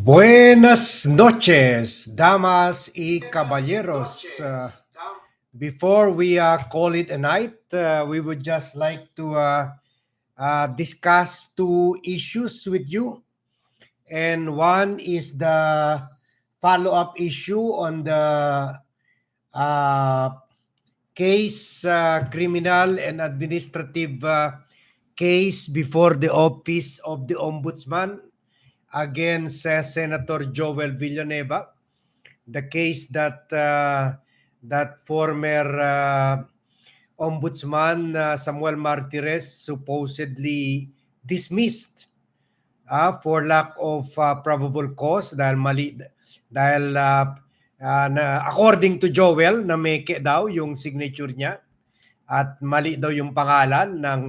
Buenas noches, damas y caballeros. Uh, before we uh, call it a night, uh, we would just like to uh, uh, discuss two issues with you. And one is the follow up issue on the uh, case, uh, criminal and administrative uh, case before the office of the Ombudsman against uh, Senator Joel Villanueva, the case that uh, that former uh, ombudsman uh, Samuel Martires supposedly dismissed uh, for lack of uh, probable cause dahil mali dahil uh, uh, na, according to Joel na meke daw yung signature niya at mali daw yung pangalan ng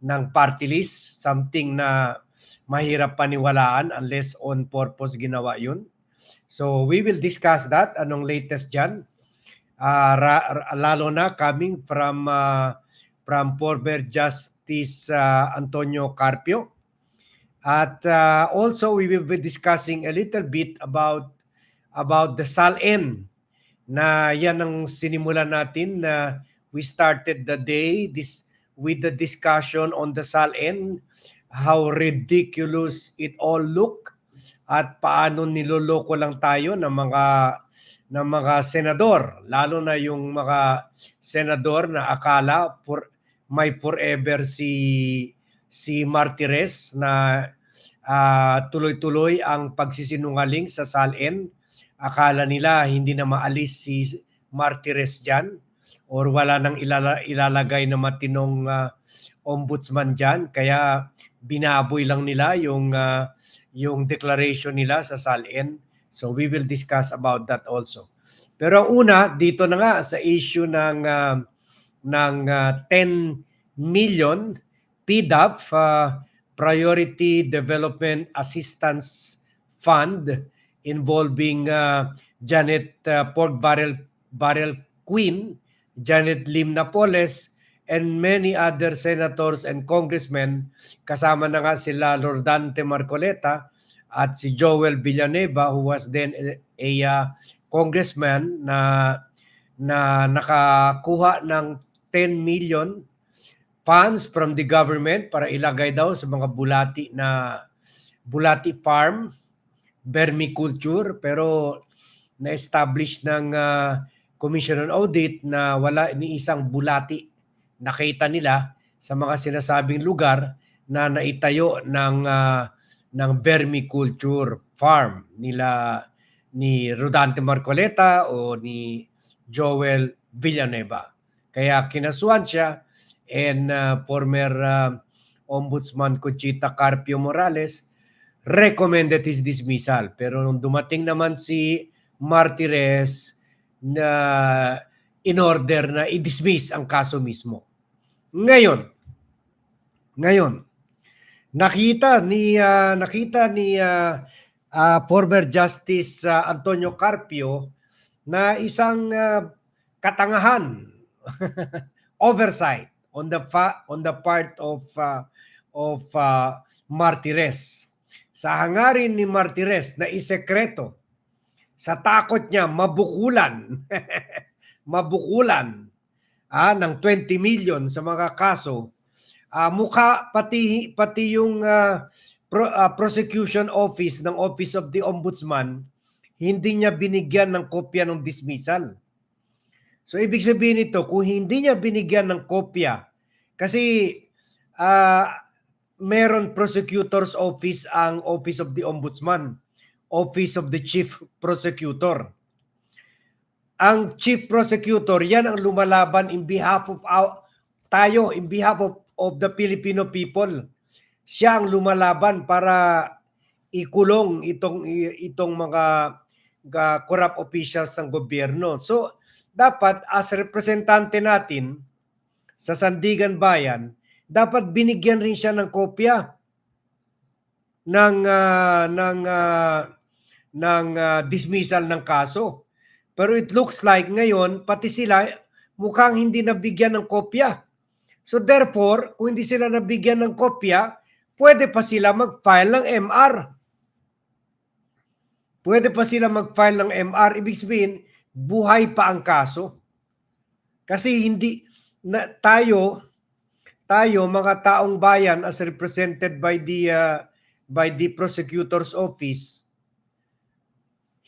ng party list something na mahirap paniwalaan unless on purpose ginawa yun. So we will discuss that. Anong latest dyan? Uh, ra- lalo na coming from uh, from former Justice uh, Antonio Carpio. At uh, also we will be discussing a little bit about about the SALN na yan ang sinimulan natin na we started the day this with the discussion on the SALN how ridiculous it all look at paano niloloko lang tayo ng mga ng mga senador lalo na yung mga senador na akala for may forever si si Martires na ah, tuloy-tuloy ang pagsisinungaling sa SALN akala nila hindi na maalis si Martires diyan or wala nang ilala, ilalagay na matinong ah, ombudsman diyan kaya binaboy lang nila yung uh, yung declaration nila sa SALN. So we will discuss about that also. Pero ang una dito na nga sa issue ng uh, ng uh, 10 million PDAF uh, Priority Development Assistance Fund involving uh, Janet uh, Pork Barrel Barrel Queen, Janet Lim Napoles, and many other senators and congressmen kasama na nga sila Lordante Marcoleta at si Joel Villanueva who was then a, a uh, congressman na na nakakuha ng 10 million funds from the government para ilagay daw sa mga bulati na bulati farm vermiculture pero na-establish ng uh, Commission on Audit na wala ni isang bulati nakita nila sa mga sinasabing lugar na naitayo ng uh, ng vermiculture farm nila ni Rodante Marcoleta o ni Joel Villanueva. Kaya kinasuhan siya and uh, former uh, Ombudsman Conchita Carpio Morales recommended his dismissal. Pero nung dumating naman si Martires na in order na i-dismiss ang kaso mismo. Ngayon, ngayon, nakita ni uh, nakita ni uh, uh, former Justice uh, Antonio Carpio na isang uh, katangahan oversight on the fa- on the part of uh, of uh, Martires. Sa hangarin ni Martires na isekreto sa takot niya mabukulan mabukulan ah, ng 20 million sa mga kaso, ah, mukha pati pati yung ah, pro, ah, prosecution office ng Office of the Ombudsman hindi niya binigyan ng kopya ng dismissal. So ibig sabihin nito, kung hindi niya binigyan ng kopya, kasi ah, meron prosecutor's office ang Office of the Ombudsman, Office of the Chief Prosecutor ang chief prosecutor, yan ang lumalaban in behalf of our, tayo, in behalf of, of the Filipino people. Siya ang lumalaban para ikulong itong itong mga uh, corrupt officials ng gobyerno. So, dapat as representante natin sa Sandigan Bayan, dapat binigyan rin siya ng kopya ng uh, ng uh, ng uh, dismissal ng kaso. Pero it looks like ngayon, pati sila mukhang hindi nabigyan ng kopya. So therefore, kung hindi sila nabigyan ng kopya, pwede pa sila mag-file ng MR. pwede pa sila mag-file ng MR. Ibig sabihin, buhay pa ang kaso. Kasi hindi na, tayo tayo mga taong bayan as represented by the uh, by the prosecutor's office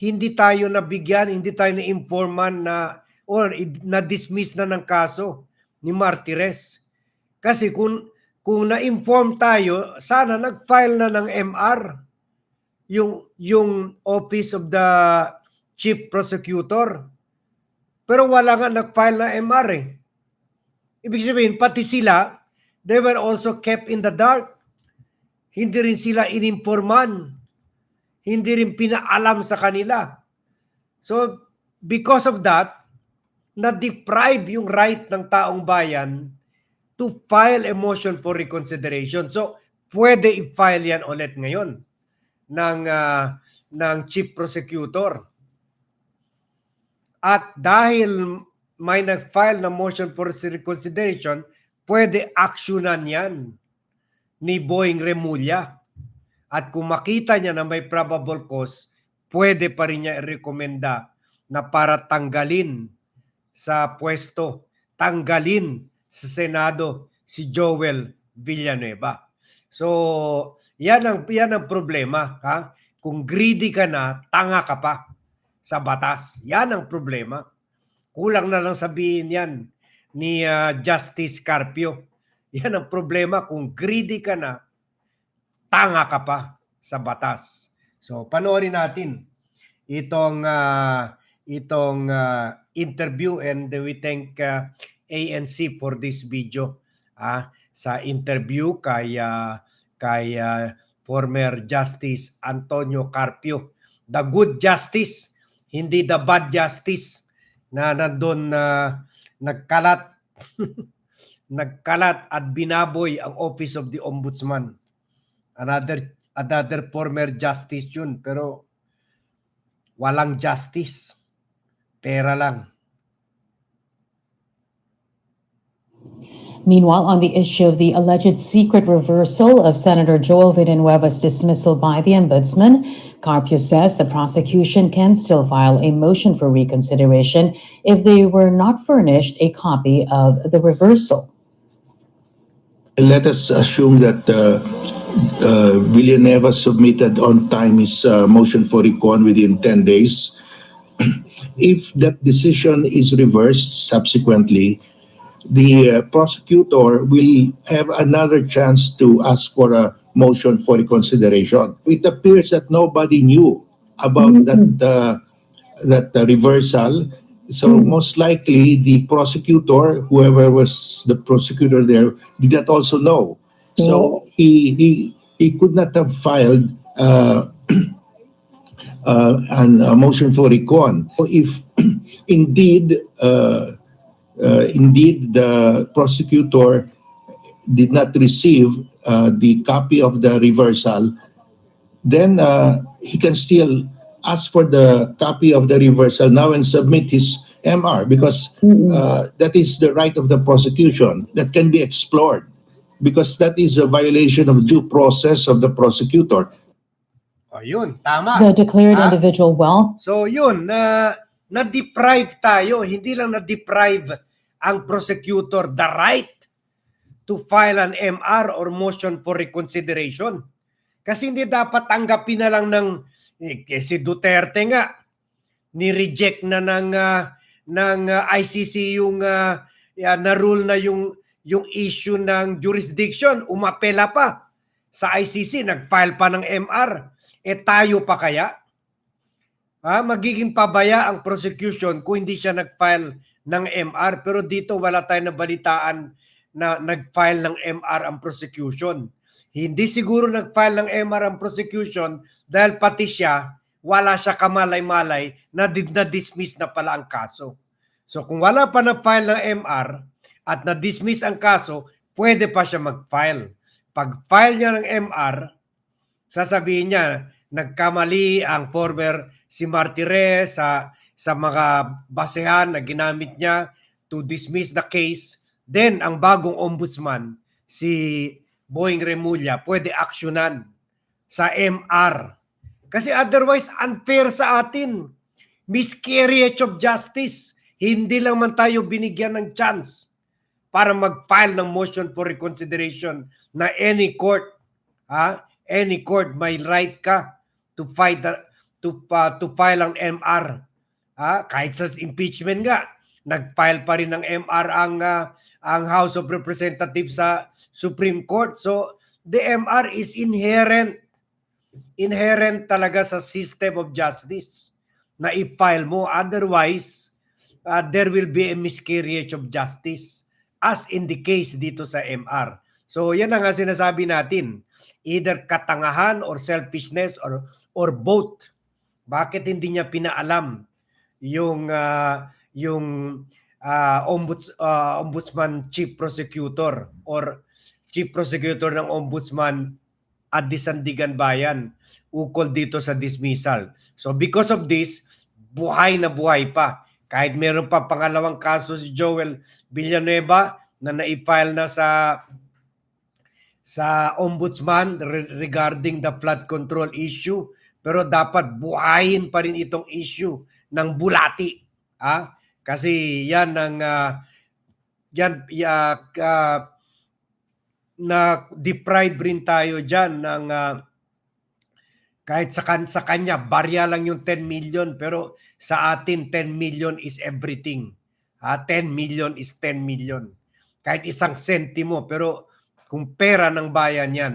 hindi tayo nabigyan, hindi tayo na-informan na or na-dismiss na ng kaso ni Martires. Kasi kung kung na-inform tayo, sana nag-file na ng MR yung yung Office of the Chief Prosecutor. Pero wala nga nag-file na MR eh. Ibig sabihin, pati sila, they were also kept in the dark. Hindi rin sila inimporman. Hindi rin pinaalam sa kanila. So, because of that, na-deprive yung right ng taong bayan to file a motion for reconsideration. So, pwede i-file yan ulit ngayon ng, ah, ng chief prosecutor. At dahil may nag-file na motion for reconsideration, pwede actionan yan ni Boeing Remulla. At kung makita niya na may probable cause, pwede pa rin niya i-recommenda na para tanggalin sa pwesto, tanggalin sa Senado si Joel Villanueva. So, yan ang, yan ang problema. Ha? Kung greedy ka na, tanga ka pa sa batas. Yan ang problema. Kulang na lang sabihin yan ni ah, Justice Carpio. Yan ang problema. Kung greedy ka na, tanga ka pa sa batas. So, panoorin natin itong ah, itong ah, interview and we thank ah, ANC for this video ah, sa interview kay ah, kay ah, former Justice Antonio Carpio. The good justice, hindi the bad justice na nandun na nagkalat nagkalat at binaboy ang Office of the Ombudsman. Another another former justice yun pero walang justice. Pera lang. Meanwhile, on the issue of the alleged secret reversal of Senator Joel Villanueva's dismissal by the ombudsman, Carpio says the prosecution can still file a motion for reconsideration if they were not furnished a copy of the reversal. Let us assume that uh, uh, Villanueva submitted on time his uh, motion for recon within 10 days. If that decision is reversed subsequently, the uh, prosecutor will have another chance to ask for a motion for reconsideration. It appears that nobody knew about that uh, that uh, reversal. So most likely the prosecutor, whoever was the prosecutor there, did not also know. So he he he could not have filed uh, uh, an, a motion for recon. If indeed uh, uh, indeed the prosecutor did not receive uh, the copy of the reversal, then uh, he can still ask for the copy of the reversal now and submit his MR because uh, that is the right of the prosecution that can be explored because that is a violation of due process of the prosecutor. Ayun, tama. The declared Ah. individual well So yun, na na-deprive tayo, hindi lang na-deprive ang prosecutor the right to file an MR or motion for reconsideration. Kasi hindi dapat tanggapin na lang ng eh, eh, si Duterte nga ni-reject na ng ah, ng ah, ICC yung ah, yeah, na-rule na yung yung issue ng jurisdiction, umapela pa sa ICC, nag-file pa ng MR. Eh tayo pa kaya? Ah, magiging pabaya ang prosecution kung hindi siya nag-file ng MR. Pero dito wala tayong nabalitaan na nag-file ng MR ang prosecution. Hindi siguro nag-file ng MR ang prosecution dahil pati siya, wala siya kamalay-malay na di- na-dismiss na pala ang kaso. So kung wala pa na-file ng MR at na-dismiss ang kaso, pwede pa siya mag-file. Pag-file niya ng MR, sasabihin niya, nagkamali ang former si Martires sa sa mga basehan na ginamit niya to dismiss the case. Then, ang bagong ombudsman, si Boeing Remulla, pwede aksyonan sa MR. Kasi otherwise, unfair sa atin. Miscarriage of justice. Hindi lang man tayo binigyan ng chance para mag-file ng motion for reconsideration na any court, ha? any court may right ka to fight the, to pa to file ang MR. Ha? Kahit sa impeachment nga, nag-file pa rin ng MR ang ah, ang House of Representatives sa Supreme Court. So the MR is inherent inherent talaga sa system of justice na i-file mo otherwise uh, there will be a miscarriage of justice as in the case dito sa MR. So yan ang sinasabi natin, either katangahan or selfishness or or both. Bakit hindi niya pinaalam yung ah, yung ah, ombuds, ah, ombudsman chief prosecutor or chief prosecutor ng ombudsman at Sandigan Bayan ukol dito sa dismissal. So because of this, buhay na buhay pa. Kahit meron pa pangalawang kaso si Joel Villanueva na na-file na sa sa ombudsman re- regarding the flood control issue pero dapat buhayin pa rin itong issue ng bulati ah kasi yan ang ah, yan ya ah, na deprive rin tayo diyan ng ah, kahit sa, kan- sa kanya barya lang yung 10 million pero sa atin 10 million is everything ah 10 million is 10 million kahit isang sentimo pero kung pera ng bayan yan,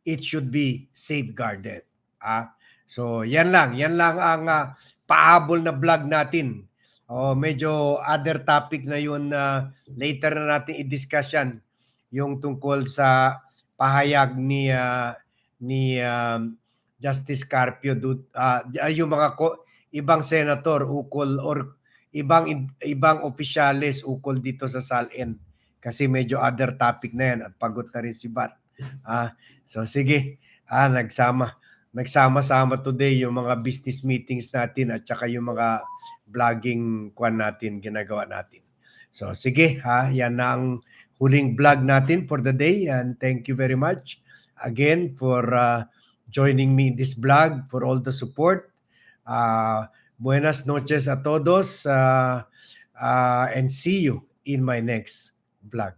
it should be safeguarded. Ah? So, yan lang. Yan lang ang ah, pahabol na vlog natin. Oh, medyo other topic na yun na later na natin i-discuss yan. Yung tungkol sa pahayag ni ah, ni um, Justice Carpio ah, yung mga ko, ibang senator ukol or ibang ibang opisyales ukol dito sa SALN kasi medyo other topic na yan at pagod na rin si Bat. Ah, so sige, ah, nagsama nagsama-sama today yung mga business meetings natin at saka yung mga vlogging kwan natin, ginagawa natin. So sige, ha, yan na ang huling vlog natin for the day and thank you very much again for uh, joining me in this vlog, for all the support. Uh, buenas noches a todos uh, uh, and see you in my next vlog.